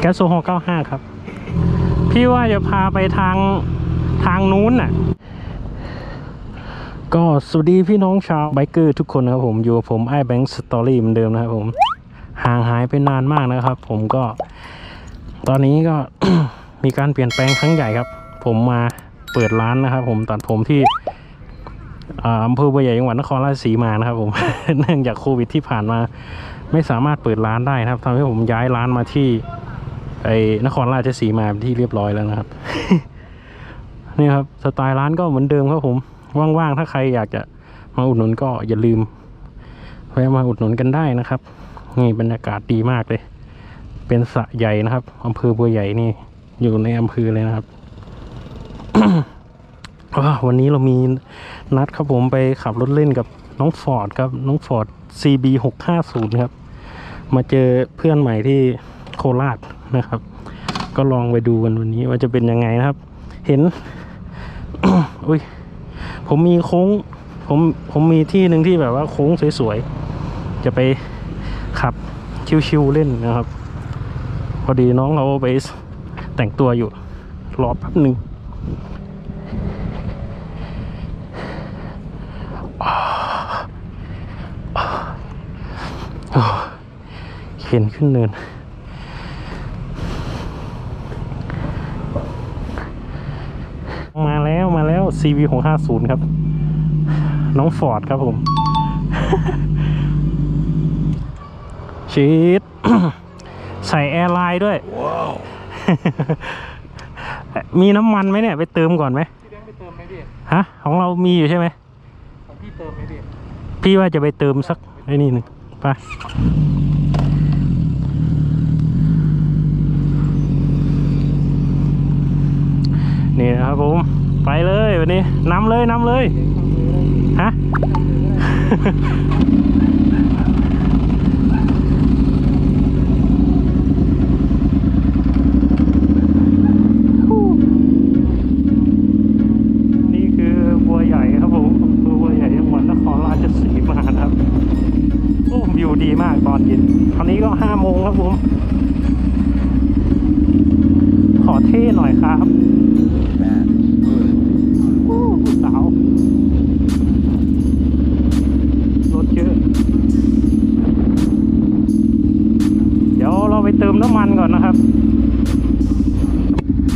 แก๊สโซฮอล์95 ครับ พี่ว่าจะพาไปทางทางนู้นน่ะ ก็สวัสดีพี่น้องชาวไบเกอร์ทุกคนนะครับผมอยู่กับผมไอ้แบงค์สตอรี่เหมือนเดิมนะครับผม ห่างหายไปนานมากนะครับผมก็ ตอนนี้ก็มีการเปลี่ยนแปลงครั้งใหญ่ครับ ผมมาเปิดร้านนะครับผมตัดผมที่อ่าอำเภอบัวใหญ่จังหวัดนครราชสีมานะครับผมเนื่องจากโควิดที่ผ่านมา ไม่สามารถเปิดร้านได้นะครับทำให้ผมย้ายร้านมาที่ ไอ้นครราชสีมาเป็นที่เรียบร้อยแล้วนะครับ นี่ครับสไตล์ร้านก็เหมือนเดิมครับผม ว่างๆ ถ้าใครอยากจะมาอุดหนุนก็อย่าลืมแวะมาอุดหนุนกันได้นะครับ นี่บรรยากาศดีมากเลย เป็นสะใหญ่นะครับอำเภอบัวใหญ่นี่ อยู่ในอำเภอเลยนะครับวันนี้เรามีนัดครับผมไปขับรถเล่นกับน้องฟอร์ดครับ น้องฟอร์ด CB 6 5 0ครับ มาเจอเพื่อนใหม่ที่โคราช นะครับ ก็ลองไปดูกันวันนี้ว่าจะเป็นยังไงนะครับ เห็นอุ้ยผมมีโค้ง ผมผมมีที่หนึ่งที่แบบว่าโค้งสวยๆ จะไปขับชิวๆเล่นนะครับ พอดีน้องเขาไปแต่งตัวอยู่ รอแป๊บหนึ่งเข็นขึ้นเนิน มาแล้วมาแล้ว CV 6 5 0 ครับ น้องฟอร์ดครับผมชีดใส่แอร์ไลน์ด้วย มีน้ำมันไหมเนี่ย ไปเติมก่อนไหมพี่แบงค์ไปเติมไหมพี่ฮะ ของเรามีอยู่ใช่ไหมของพี่เติมไหมพี่พี่ว่าจะไปเติมสักไอ้นี่หนึ่งไปนี่นะครับผม ไปเลยวั นนี้นำเลยนำเลยฮะนี่คือบัวใหญ่ครับผมอำเภอบัวใหญ่จังวัดนครราชสีมาครับโอ้วิวดีมากตอนเย็นตอนนี้ก็ห้าโมงครับผมขอเท่หน่อยครับ เราไปเติมน้ำมันก่อนนะครับ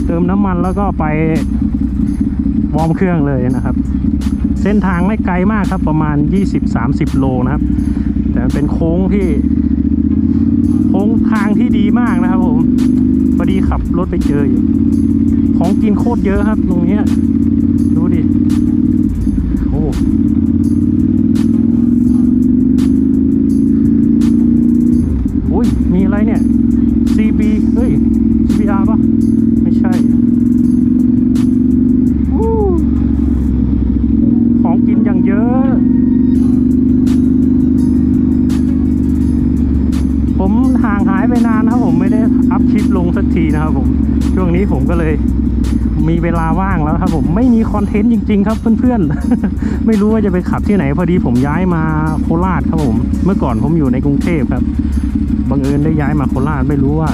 เติมน้ำมันแล้วก็ไปวอร์มเครื่องเลยนะครับ เส้นทางไม่ไกลมากครับประมาณ 20-30 โลนะครับ แต่เป็นโค้งที่ โค้งทางที่ดีมากนะครับผมพอดีขับรถไปเจออยู่ของกินโคตรเยอะครับ ตรงนี้ ผมห่างหายไปนานนะครับผมไม่ได้อัพคลิปลงสักทีนะครับผม ช่วงนี้ผมก็เลยมีเวลาว่างแล้วครับผมไม่มีคอนเทนต์จริง ๆ ครับเพื่อนๆ ไม่รู้ว่าจะไปขับที่ไหนพอดีผมย้ายมาโคราชครับผม เมื่อก่อนผมอยู่ในกรุงเทพครับบังเอิญได้ย้ายมาโคราชไม่รู้ว่า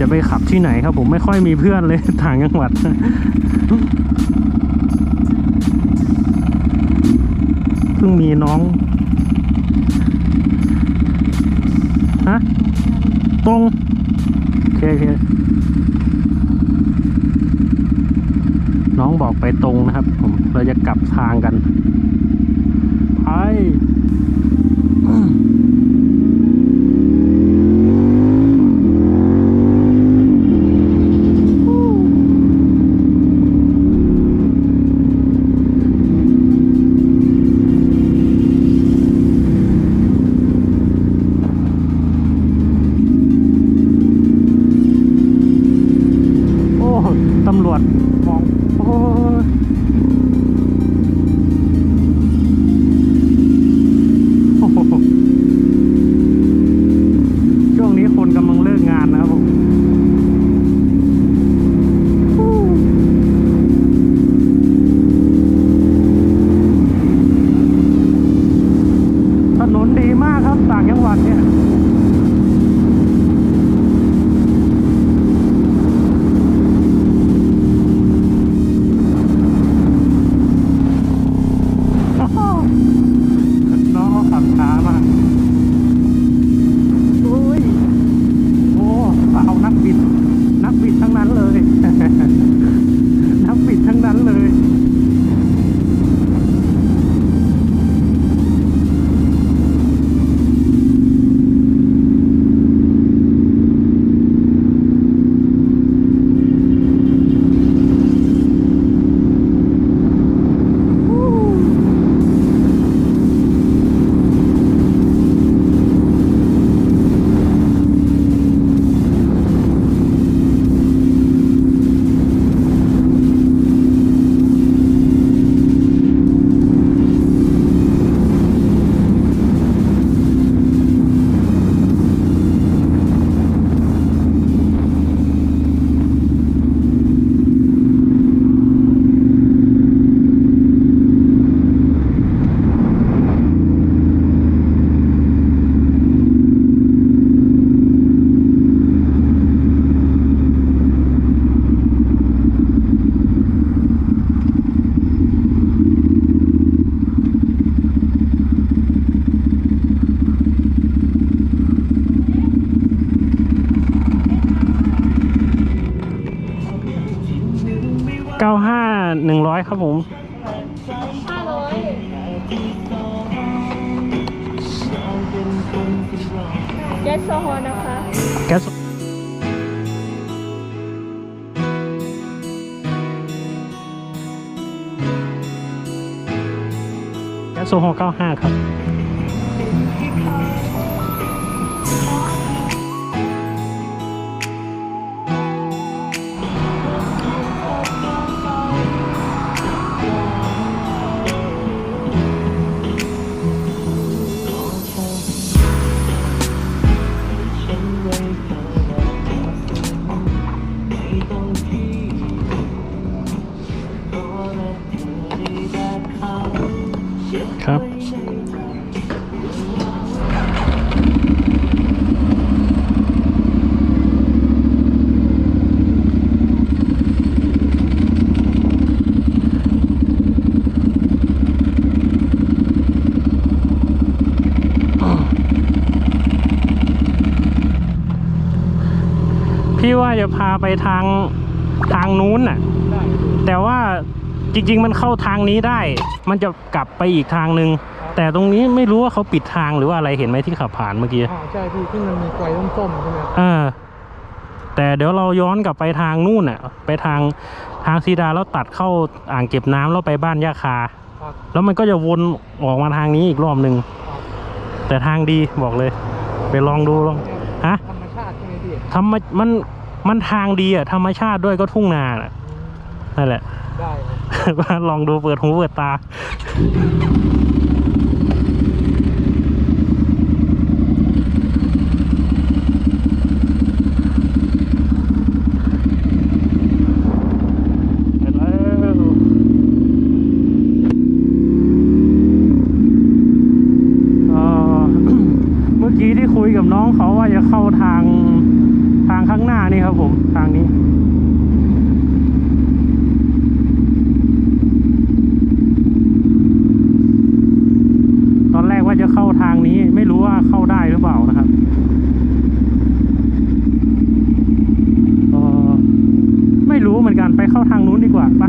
จะไปขับที่ไหนครับผมไม่ค่อยมีเพื่อนเลยต่างจังหวัดเพิ่งมีน้อง ฮะ ตรงโอเคโอเคน้องบอกไปตรงนะครับ ผมเราจะกลับทางกันไป ครับผมห้าร้อยแก๊สโซฮอล์นะคะแก๊สแก๊สโซฮอล์95 ครับครับ พี่ว่าจะพาไปทางทางนู้นน่ะ ได้พี่แต่ว่าจริง ๆ มันเข้าทางนี้ได้ มันจะกลับไปอีกทางหนึ่งแต่ตรงนี้ไม่รู้ว่าเขาปิดทางหรือว่าอะไรเห็นไหมที่ขับผ่านเมื่อกี้อ่าใช่พี่ที่มันมีไฟส้มๆใช่ไหมเออแต่เดี๋ยวเราย้อนกลับไปทางนู่นน่ะ ไปทางทางซีดาแล้วตัดเข้าอ่างเก็บน้ำแล้วไปบ้านย่าคา ครับ แล้วมันก็จะวนออกมาทางนี้อีกรอบหนึ่งครับแต่ทางดีบอกเลย ไปลองดูลองฮะธรรมชาติใช่ไหมพี่ ทำไมมันมันทางดีอะธรรมชาติด้วยก็ทุ่งนาน่ะนั่นแหละ ได้ครับลองดูเปิดหูเปิดตา ไปแล้วเอ่อ เมื่อกี้ที่คุยกับน้องเขาว่าจะเข้าทางทางข้างหน้านี่ครับผม ทางนี้ ตอนแรกว่าจะเข้าทางนี้ไม่รู้ว่าเข้าได้หรือเปล่านะครับเอ่อไม่ รู้เหมือนกันไปเข้าทางนู้นดีกว่าไป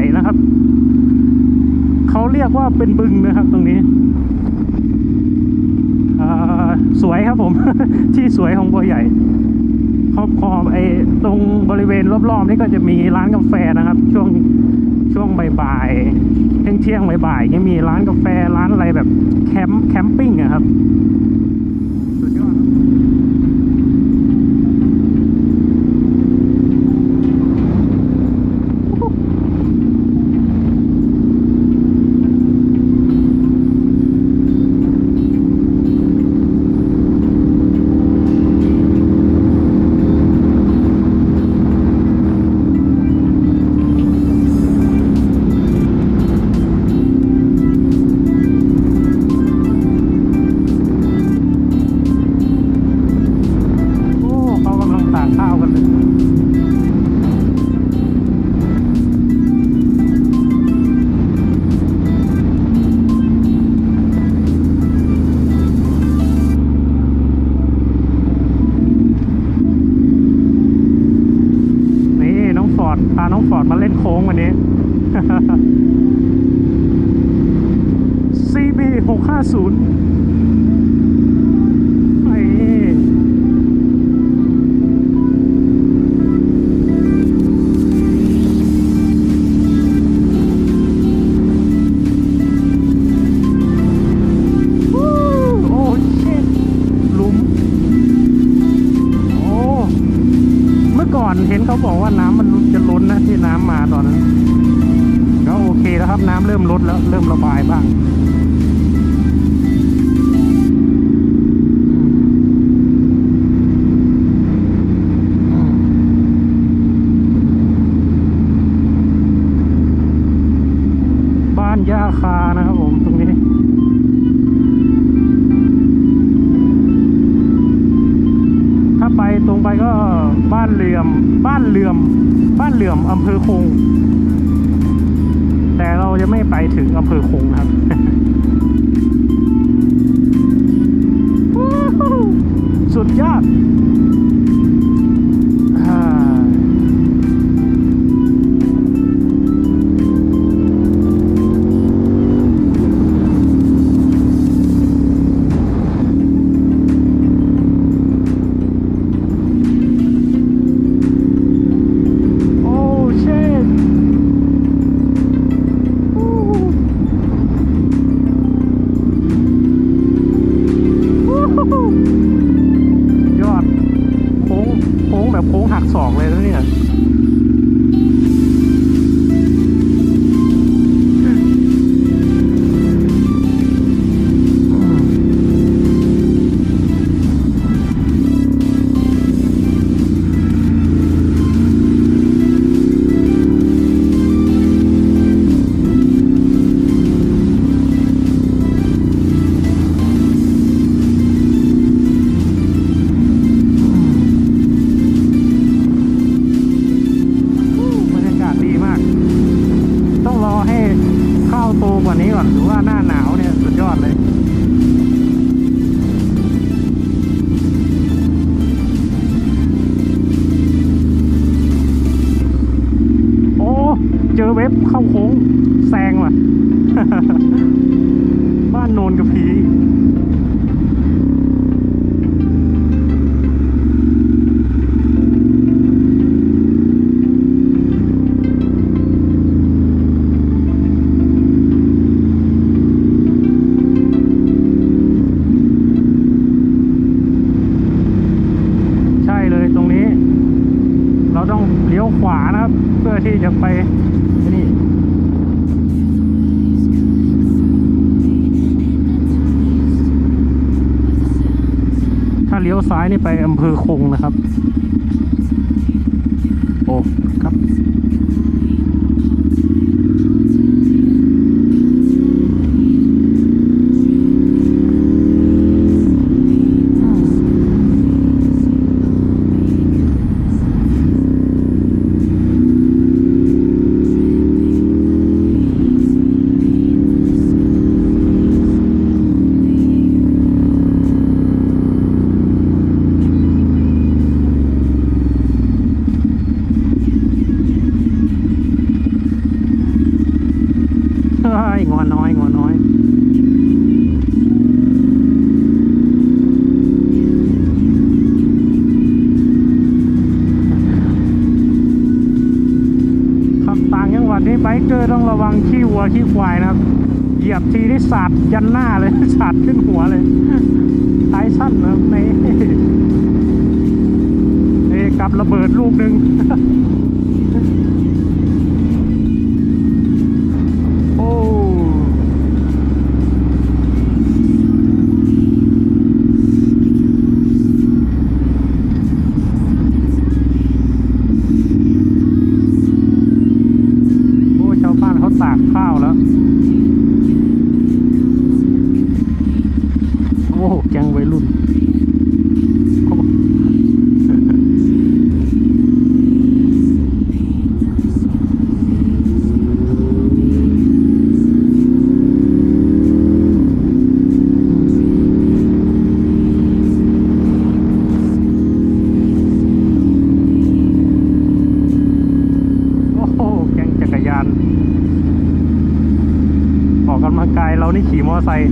ญ่นะครับ เขาเรียกว่าเป็นบึงนะครับตรงนี้สวยครับผม ที่สวยของบัวใหญ่ขอบขอบไอ้ตรงบริเวณรอบๆนี่ก็จะมีร้านกาแฟนะครับ ช่วงช่วงบ่ายๆเที่ยงเที่ยงๆบ่ายๆยังมีร้านกาแฟร้านอะไรแบบแคมป์แคมปิ้งอะครับาน้องฟอร์ดมาเล่นโค้งวันนี้ CB 650 ลดแล้วเริ่มระบายบ้างบ้านย่าคานะครับผมตรงนี้ ถ้าไปตรงไปก็บ้านเหลื่อม บ้านเหลื่อม บ้านเหลื่อมอำเภอคง จะไม่ไปถึงอำเภอคงนะครับ ไปอำเภอคงนะครับ ยียบทีนี่สาดยันหน้าเลยสาดขึ้นหัวเลยท้ายสั้นนะครับในนี่กับระเบิดลูกหนึ่ง มอไซค์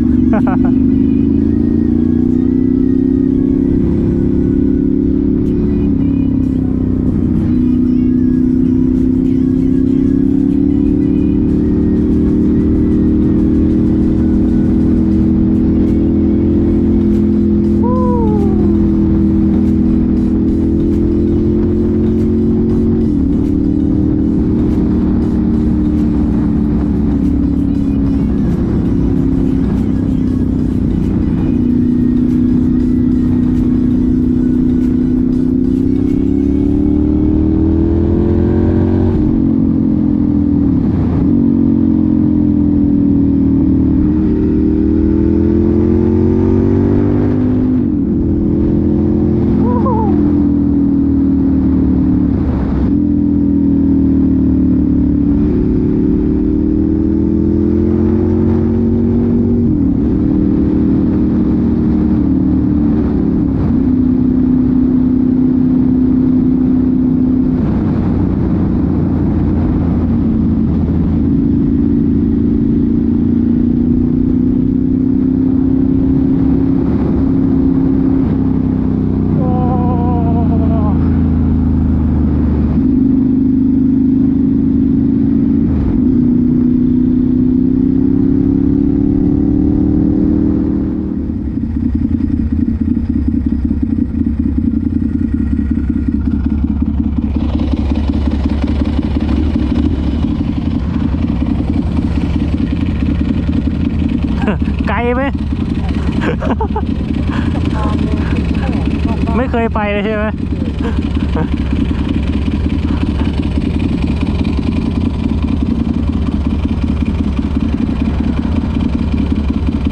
ไม่เคยไปเลยใช่ไหม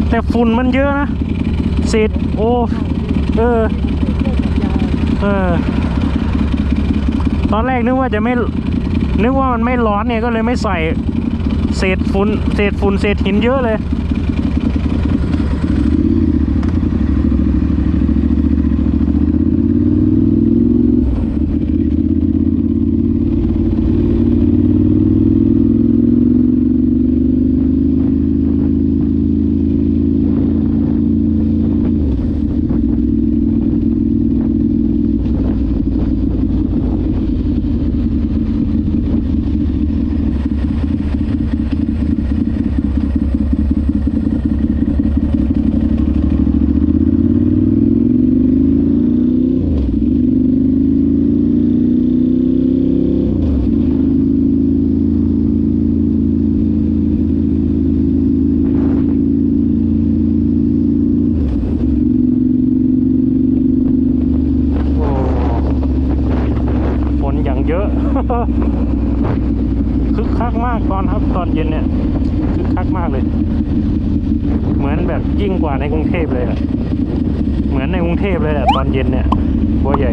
แต่ฝุ่นมันเยอะนะเศษโอ้เออเออ ตอนแรกนึกว่าจะไม่ นึกว่ามันไม่ร้อนเนี่ยก็เลยไม่ใส่ เศษฝุ่นเศษฝุ่นเศษหินเยอะเลย โอ้ฝนอย่างเยอะ คึกคักมากตอนครับตอน เย็นเนี่ยคึกคักมากเลย เหมือนแบบยิ่งกว่าในกรุงเทพเลยอะเหมือนในกรุงเทพเลยแหละตอนเย็นเนี่ยบัวใหญ่